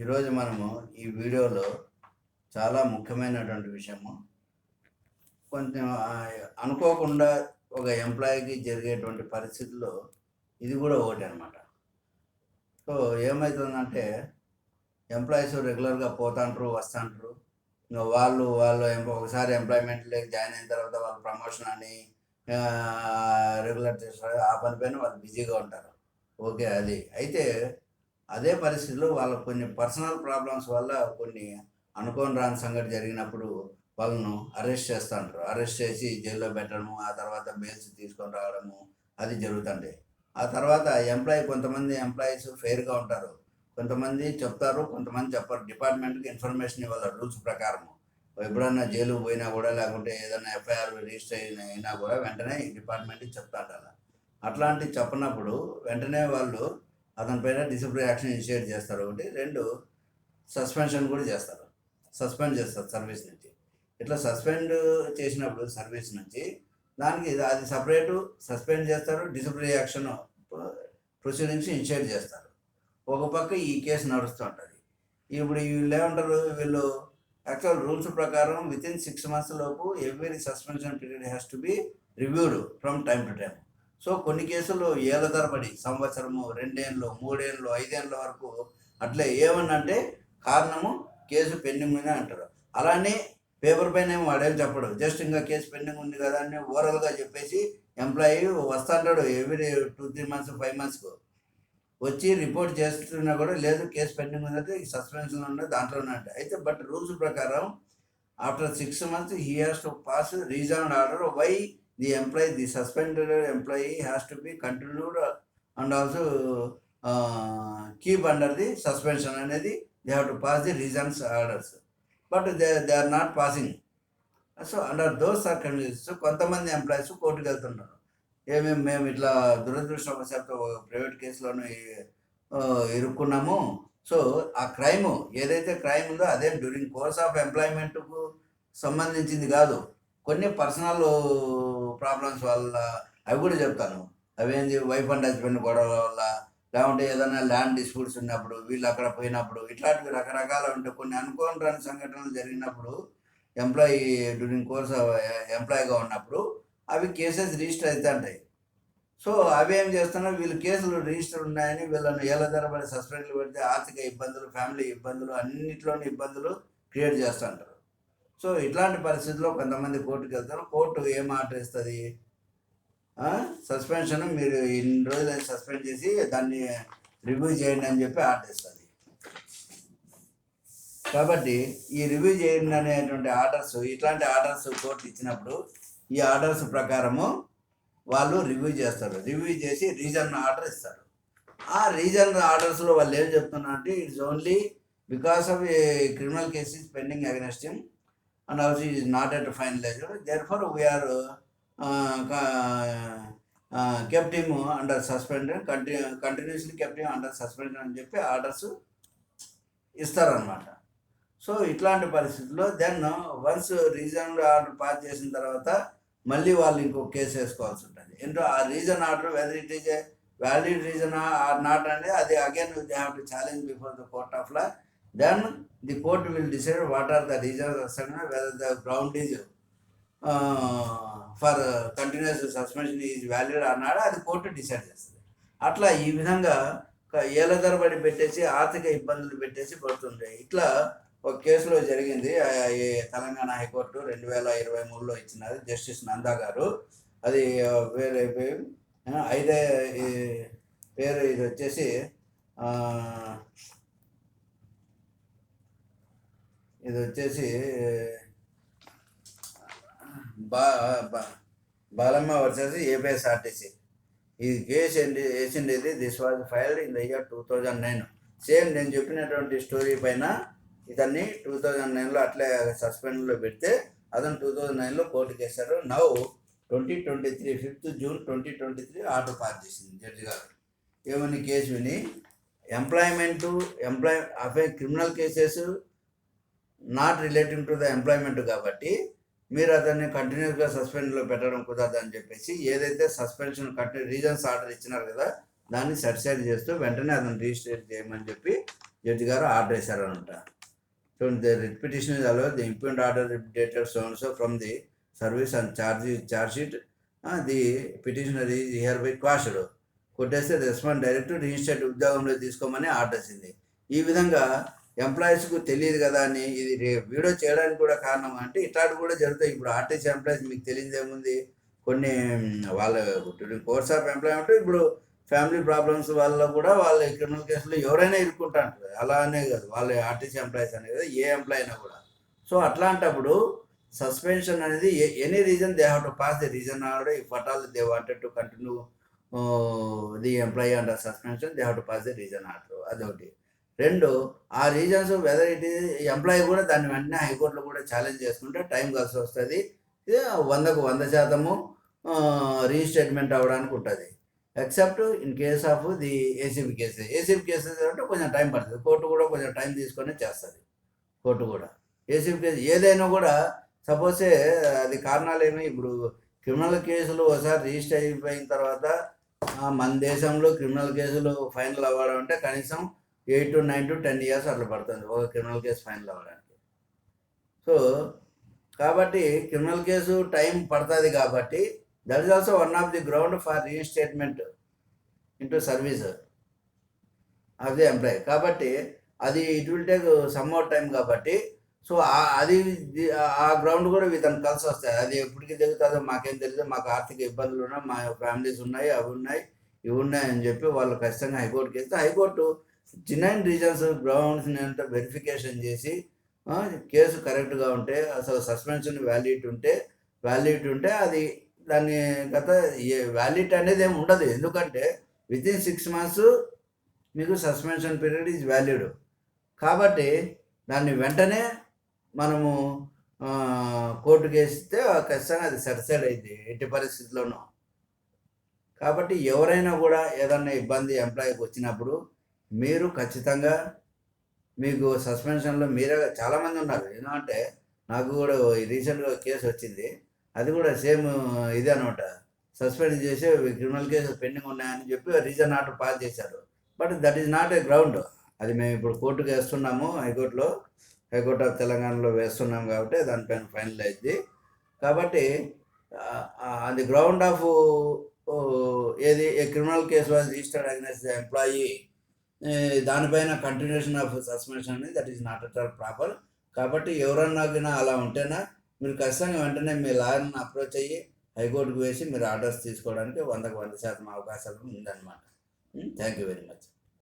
ఈరోజు మనము ఈ వీడియోలో చాలా ముఖ్యమైనటువంటి విషయము. కొంచెం అనుకోకుండా ఒక ఎంప్లాయీకి జరిగేటువంటి పరిస్థితుల్లో ఇది కూడా ఒకటి అనమాట సో ఏమవుతుందంటే ఎంప్లాయీస్ రెగ్యులర్గా పోతాంటారు వస్తాంటారు ఇంకా వాళ్ళు వాళ్ళు ఒకసారి ఎంప్లాయ్మెంట్లోకి జాయిన్ అయిన తర్వాత వాళ్ళు ప్రమోషన్ అని రెగ్యులర్ చేస్తారు ఆ పని పైన వాళ్ళు బిజీగా ఉంటారు. ఓకే అది. అయితే అదే పరిస్థితిలో వాళ్ళ కొన్ని పర్సనల్ ప్రాబ్లమ్స్ వల్ల కొన్ని అనుకోని రాని సంగతి జరిగినప్పుడు వాళ్ళను అరెస్ట్ చేస్తుంటారు అరెస్ట్ చేసి జైల్లో పెట్టడము ఆ తర్వాత బెయిల్స్ తీసుకొని రావడము అది జరుగుతుంది ఆ తర్వాత ఎంప్లాయీ కొంతమంది ఎంప్లాయీస్ ఫెయిర్గా ఉంటారు. కొంతమంది చెప్తారు కొంతమంది చెప్పరు. డిపార్ట్మెంట్కి ఇన్ఫర్మేషన్ ఇవ్వాలి రూల్స్ ప్రకారం ఎప్పుడన్నా జైలు పోయినా కూడా లేకుంటే ఏదైనా ఎఫ్ఐఆర్ రిజిస్టర్ అయిన అయినా కూడా వెంటనే డిపార్ట్మెంట్కి చెప్తారు అట్లాంటివి చెప్పినప్పుడు వెంటనే వాళ్ళు అతని పైన డిసిప్లిన్ యాక్షన్ ఇనిషియేట్ చేస్తారు ఒకటి. రెండు సస్పెన్షన్ కూడా చేస్తారు. సస్పెండ్ చేస్తారు సర్వీస్ నుంచి. ఇట్లా సస్పెండ్ చేసినప్పుడు సర్వీస్ నుంచి దానికి అది సపరేటు సస్పెండ్ చేస్తారు. డిసిప్లిన్ యాక్షన్ ప్రొసీడింగ్స్ ఇనిషియేట్ చేస్తారు. ఒక పక్క ఈ కేసు నడుస్తూ ఉంటుంది. ఇప్పుడు వీళ్ళు ఏమంటారు? వీళ్ళు యాక్చువల్ రూల్స్ ప్రకారం విత్ ఇన్ సిక్స్ మంత్స్ లోపు every suspension period has to be reviewed from time to time so కొన్ని కేసులు ఏళ్ళ తరబడి సంవత్సరము రెండేళ్ళు మూడేళ్ళు ఐదేళ్ళ వరకు అట్లే ఏమన్నా అంటే కారణము కేసు పెండింగ్ ఉందని అంటారు. అలానే పేపర్ పైన ఏమో వాడేం చెప్పడు. జస్ట్ ఇంకా కేసు పెండింగ్ ఉంది కదా అని ఓవరాల్గా చెప్పేసి employee వస్తాంటాడు every two three months five మంత్స్కు. వచ్చి రిపోర్ట్ చేస్తున్నా కూడా లేదు కేసు పెండింగ్ ఉందంటే సస్పెన్షన్ ఉన్నది దాంట్లోనే అంటే. అయితే బట్ రూల్స్ ప్రకారం after six months he has to pass reason order why the employee the suspended employee has to be continued and also keep under the suspension అనేది they have to pass the reasons orders but they they are not passing so under those circumstances కొంతమంది employees కోర్టుకు వెళ్తున్నారు ఏమేమి మేము ఇట్లా దురదృష్టవశాత్తు private కేసులోనే ఇరుక్కున్నాము. సో ఆ క్రైమ్ ఏదైతే క్రైమ్ ఉందో అదే డ్యూరింగ్ కోర్స్ ఆఫ్ ఎంప్లాయ్మెంట్కు సంబంధించింది కాదు. కొన్ని పర్సనల్ ప్రాబ్లమ్స్ వల్ల అవి కూడా చెప్తాను. అవేంది వైఫ్ అండ్ హస్బెండ్ గొడవల వల్ల లేకుంటే ఏదైనా ల్యాండ్ డిస్ప్యూట్స్ ఉన్నప్పుడు వీళ్ళు అక్కడ పోయినప్పుడు ఇట్లాంటివి రకరకాల ఉంటాయి కొన్ని అనుకోని రాని సంఘటనలు జరిగినప్పుడు ఎంప్లాయీ డ్యూరింగ్ కోర్స్ ఎంప్లాయీగా ఉన్నప్పుడు అవి కేసెస్ రిజిస్టర్ అవుతూ ఉంటాయి సో అవి ఏం చేస్తున్నారు వీళ్ళు కేసులు రిజిస్టర్ ఉన్నాయని వీళ్ళని ఏళ్ళ తరబడి సస్పెండ్లు పెడితే ఆర్థిక ఇబ్బందులు ఫ్యామిలీ ఇబ్బందులు అన్నింటిలోని ఇబ్బందులు క్రియేట్ చేస్తుంటారు. సో ఇట్లాంటి పరిస్థితుల్లో కొంతమంది కోర్టుకు వెళ్తారు. కోర్టు ఏం ఆర్డర్ ఇస్తుంది సస్పెన్షన్ మీరు ఇన్ని రోజులు సస్పెండ్ చేసి దాన్ని రివ్యూ చేయండి అని చెప్పి ఆర్డర్ ఇస్తుంది కాబట్టి ఈ రివ్యూ చేయండి అనేటువంటి ఆర్డర్స్ ఇట్లాంటి ఆర్డర్స్ కోర్టు ఇచ్చినప్పుడు ఈ ఆర్డర్స్ ప్రకారము వాళ్ళు రివ్యూ చేస్తారు. రివ్యూ చేసి రీజన్ ఆర్డర్ ఇస్తారు. ఆ రీజన్ ఆర్డర్స్లో వాళ్ళు ఏం చెప్తున్నారు అంటే it's only because of criminal cases pending against him and also is not at finalized therefore we are kept him under suspend continue continuously kept under suspend అని చెప్పి orders ఇస్తారనమాట so ఇట్లాంటి పరిస్థితుల్లో then once reason order pass చేసిన తర్వాత మళ్ళీ వాళ్ళు ఇంకో కేసు వేసుకోవాల్సి ఉంటుంది. ఏంటో ఆ reason order whether it is a valid reason or not అనేది అది again they have to challenge before the court of law then the court will decide what are the reasons whether the ground is for continues suspension is valid అన్నాడు అది court decide చేస్తుంది. అట్లా ఈ విధంగా ఒక ఏళ్ళ తరబడి పెట్టేసి ఆర్థిక ఇబ్బందులు పెట్టేసి పడుతుండే. ఇట్లా ఒక కేసులో జరిగింది. తెలంగాణ హైకోర్టు రెండు వేల ఇరవై మూడులో ఇచ్చినది జస్టిస్ నందా గారు. అది వేరే ఐదే పేరు ఇది వచ్చేసి ఇది వచ్చేసి బా బాలమ్మ వర్సెస్ ఏపీఎస్ఆర్టీసీ. ఈ కేసు ఏంటి ఇది this was filed in the year two thousand nine. Same నేను చెప్పినటువంటి స్టోరీ పైన ఇతన్ని టూ థౌజండ్ నైన్లో అట్లే సస్పెండ్లో పెడితే అతను టూ థౌజండ్ నైన్లో కోర్టుకి వేశారు. Now twenty twenty three fifth June twenty twenty three order pass చేసింది జడ్జి గారు. ఏమని కేసు విని employment employ అఫే criminal cases not relating to the employment కాబట్టి మీరు అతన్ని కంటిన్యూస్గా సస్పెండ్లో పెట్టడం కుదరదు అని చెప్పేసి ఏదైతే సస్పెన్షన్ కంటిన్యూ రీజన్స్ ఆర్డర్ ఇచ్చినారు కదా దాన్ని సటిసైడ్ చేస్తూ వెంటనే అతను రిజిస్టర్ చేయమని చెప్పి జడ్జి గారు order వేశారనమాట so the writ petition is allow the impugned order dated sons from the service and charge charge sheet the petitioner is hereby quashed కొట్టేస్తే రెస్పాండ్ డైరెక్ట్ రిజిస్టర్డ్ ఉద్యోగంలో తీసుకోమని ఆర్డర్ ఇచ్చింది ఈ విధంగా ఎంప్లాయీస్కు తెలియదు కదా అని ఇది వీడియో చేయడానికి కూడా కారణం అంటే ఇట్లాంటి కూడా జరుగుతాయి. ఇప్పుడు ఆర్టీసీ ఎంప్లాయీస్ మీకు తెలియదు ఏముంది? కొన్ని మ్, వాళ్ళ కోర్స్ ఆఫ్ ఎంప్లాయ్మెంట్ ఇప్పుడు ఫ్యామిలీ ప్రాబ్లమ్స్ వల్ల కూడా వాళ్ళ క్రిమినల్ కేసులు ఎవరైనా ఇరుక్కుంటా అంటారు అలా అనే కాదు. వాళ్ళ ఆర్టీసీ ఎంప్లాయీస్ అనే కదా ఏ ఎంప్లాయ్ అయినా కూడా. సో అట్లాంటప్పుడు సస్పెన్షన్ అనేది any reason they have to pass the reason already ఈ at all they wanted to continue the employee under suspension they have to pass the reason order అదొకటి. రెండు ఆ రీజన్స్ వెదర్ ఇట్ ఎంప్లాయీ కూడా దాన్ని వెంటనే హైకోర్టులో కూడా ఛాలెంజ్ చేసుకుంటే టైం కలిసి వస్తుంది. ఇది వందకు వంద శాతము రీస్టేట్మెంట్ అవ్వడానికి ఉంటుంది. Except in case of the ACB cases ACB cases అంటే కొంచెం టైం పడుతుంది. కోర్టు కూడా కొంచెం టైం తీసుకొని చేస్తుంది. కోర్టు కూడా. ఏసీబీ కేసు ఏదైనా కూడా సపోజే అది కారణాలు ఏమి ఇప్పుడు క్రిమినల్ కేసులు ఒకసారి రిజిస్టర్ అయిపోయిన తర్వాత మన దేశంలో క్రిమినల్ కేసులు ఫైనల్ అవ్వడం అంటే కనీసం eight to nine to ten years అట్లా పడుతుంది ఒక క్రిమినల్ కేసు ఫైనల్ అవ్వడానికి. సో కాబట్టి క్రిమినల్ కేసు టైం పడుతుంది కాబట్టి that is also one of the ground for reinstatement into service of the employ కాబట్టి అది it will take some out time కాబట్టి సో అది ఆ గ్రౌండ్ కూడా ఇతను కలిసి వస్తాయి. అది ఎప్పటికి దిగుతుందో మాకేం తెలియదు మాకు ఆర్థిక ఇబ్బందులు ఉన్నాయి మా ఫ్యామిలీస్ ఉన్నాయి అవి ఉన్నాయి ఇవి ఉన్నాయి అని చెప్పి వాళ్ళు ఖచ్చితంగా హైకోర్టుకి వెళ్తే high court genuine reasons grounds అంతా వెరిఫికేషన్ చేసి కేసు కరెక్ట్గా ఉంటే అసలు సస్పెన్షన్ వ్యాలిడ్ ఉంటే వ్యాలిడ్ ఉంటే అది దాని గత వ్యాలిడ్ అనేది ఏమి ఉండదు. ఎందుకంటే విత్ ఇన్ సిక్స్ మంత్స్ మీకు సస్పెన్షన్ పీరియడ్ ఈజ్ వ్యాలిడ్ కాబట్టి దాన్ని వెంటనే మనము ఆ, కోర్టుకి వేస్తే ఖచ్చితంగా అది సర్సైడ్ అయింది. ఎట్టి పరిస్థితుల్లోనూ. కాబట్టి ఎవరైనా కూడా ఏదన్నా ఇబ్బంది ఎంప్లాయీకి వచ్చినప్పుడు మీరు ఖచ్చితంగా మీకు సస్పెన్షన్లో మీరే చాలామంది ఉన్నారు. ఎందుకంటే నాకు కూడా రీసెంట్గా కేసు వచ్చింది. అది కూడా సేమ్ ఇదే అనమాట. సస్పెండ్ చేసి క్రిమినల్ కేసు పెండింగ్ ఉన్నాయని చెప్పి రీజన్ ఆర్డర్ పాస్ చేశారు. But that is not a ground అది మేము ఇప్పుడు కోర్టుకు వేస్తున్నాము హైకోర్టులో హైకోర్టు ఆఫ్ తెలంగాణలో వేస్తున్నాం కాబట్టి దానిపైన ఫైనల్ అయింది కాబట్టి అది గ్రౌండ్ ఆఫ్ ఏది a criminal case was registered against the employee దానిపైన కంటిన్యూషన్ ఆఫ్ సస్పెన్షన్ అనేది that is not at all proper కాబట్టి ఎవరన్నా అలా ఉంటేనా మీరు ఖచ్చితంగా వెంటనే మీ లాయర్ని అప్రోచ్ అయ్యి హైకోర్టుకు వేసి మీరు ఆర్డర్స్ తీసుకోవడానికి వందకు వంద శాతం అవకాశాలు ఉందన్నమాట. Thank you very much